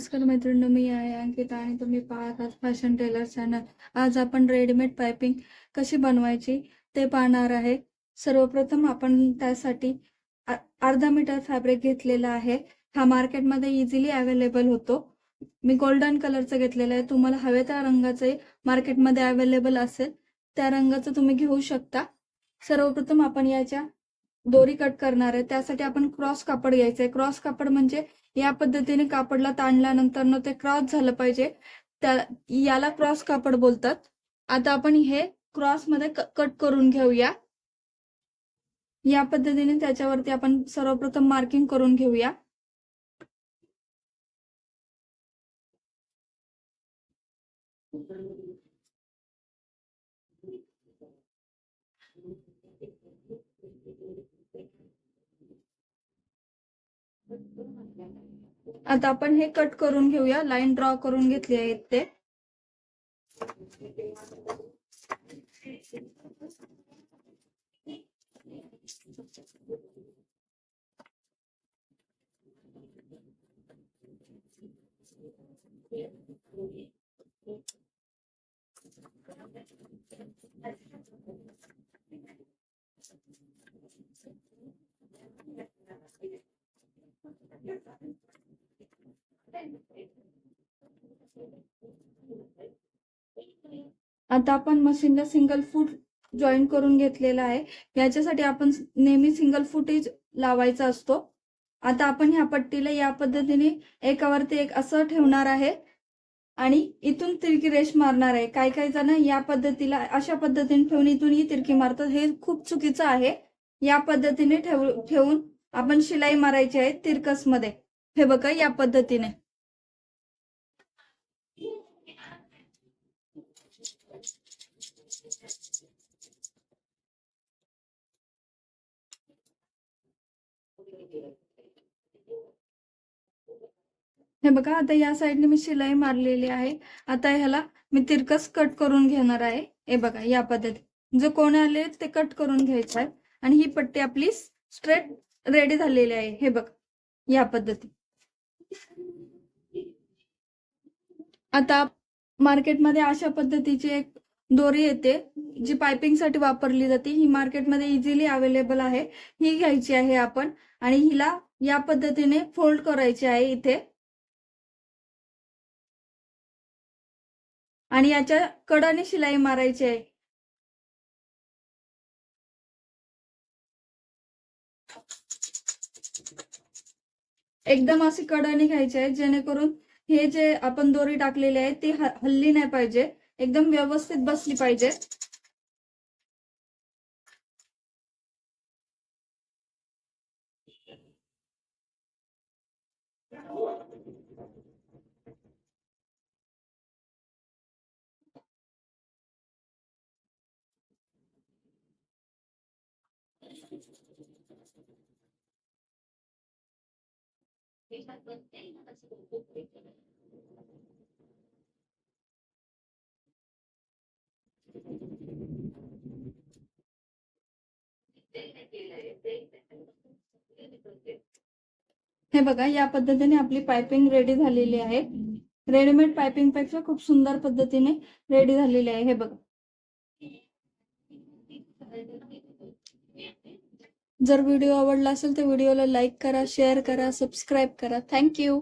नमस्कार मैत्रिणी मी आहे अंकिता आणि तुम्ही पाहत आहात फॅशन टेलर चॅनल आज आपण रेडीमेड पायपिंग कशी बनवायची ते पाहणार आहे. सर्वप्रथम आपण त्यासाठी अर्धा मीटर फॅब्रिक घेतलेला आहे. हा मार्केटमध्ये इझिली अवेलेबल होतो. मी गोल्डन कलरचं घेतलेलं आहे. तुम्हाला हवे त्या रंगाचे मार्केटमध्ये अवेलेबल असेल त्या रंगाचं तुम्ही घेऊ शकता. सर्वप्रथम आपण याच्या दोरी कट करणार आहे. त्यासाठी आपण क्रॉस कापड घ्यायचं आहे क्रॉस कापड म्हणजे या पद्धतीने कापडला ताणल्यानंतर न ते क्रॉस झालं पाहिजे. त्या याला क्रॉस कापड बोलतात. आता आपण हे क्रॉसमध्ये कट करून घेऊया. या पद्धतीने त्याच्यावरती आपण सर्वप्रथम मार्किंग करून घेऊया. आता आपण हे कट करून घेऊया. लाईन ड्रॉ करून घेतली आहे ते. आता आपण मशीनला सिंगल फूट जॉईन करून घेतलेला आहे. याच्यासाठी आपण नेहमी सिंगल फुटेज लावायचा असतो. आता आपण ह्या पट्टीला या पद्धतीने एकावरती एक असं ठेवणार आहे. आणि इथून तिरकी रेष मारणार आहे. काही काही जण या पद्धतीला अशा पद्धतीने ठेवून इथून ही तिरकी मारतात. हे खूप चुकीचं आहे. या पद्धतीने ठेव ठेवून आपण शिलाई मारायची आहे तिरकसमध्ये हे बघा या पद्धतीने. हे बघा आता या साईडने मी शिलाई मारलेली आहे. आता ह्याला मी तिरकस कट करून घेणार आहे. हे बघा या पद्धती जो कोण आले ते कट करून घ्यायचं आहे. आणि ही पट्टी आपली स्ट्रेट रेडी झालेली आहे. हे बघ या पद्धती आता मार्केटमध्ये अशा पद्धतीची एक दोरी येते. जी पायपिंगसाठी वापरली जाते ही मार्केटमध्ये इझिली अवेलेबल आहे. ही घ्यायची आहे आपण आणि हिला या पद्धतीने फोल्ड करायची आहे इथे. आणि याच्या कडाने शिलाई मारायची आहे. एकदम अशी कडाने घ्यायची आहे जेणेकरून हे जे आपण दोरी टाकलेली आहे ती हल्ली नाही पाहिजे. एकदम व्यवस्थित बसली पाहिजे. हे बघा या पद्धतीने आपली पायपिंग रेडी झालेली आहे. रेडीमेड पायपिंगपेक्षा खूप सुंदर पद्धतीने रेडी झालेली आहे. हे बघा. जर व्हिडिओ आवडला असेल तर व्हिडिओला लाईक करा शेअर करा सबस्क्राईब करा. थँक्यू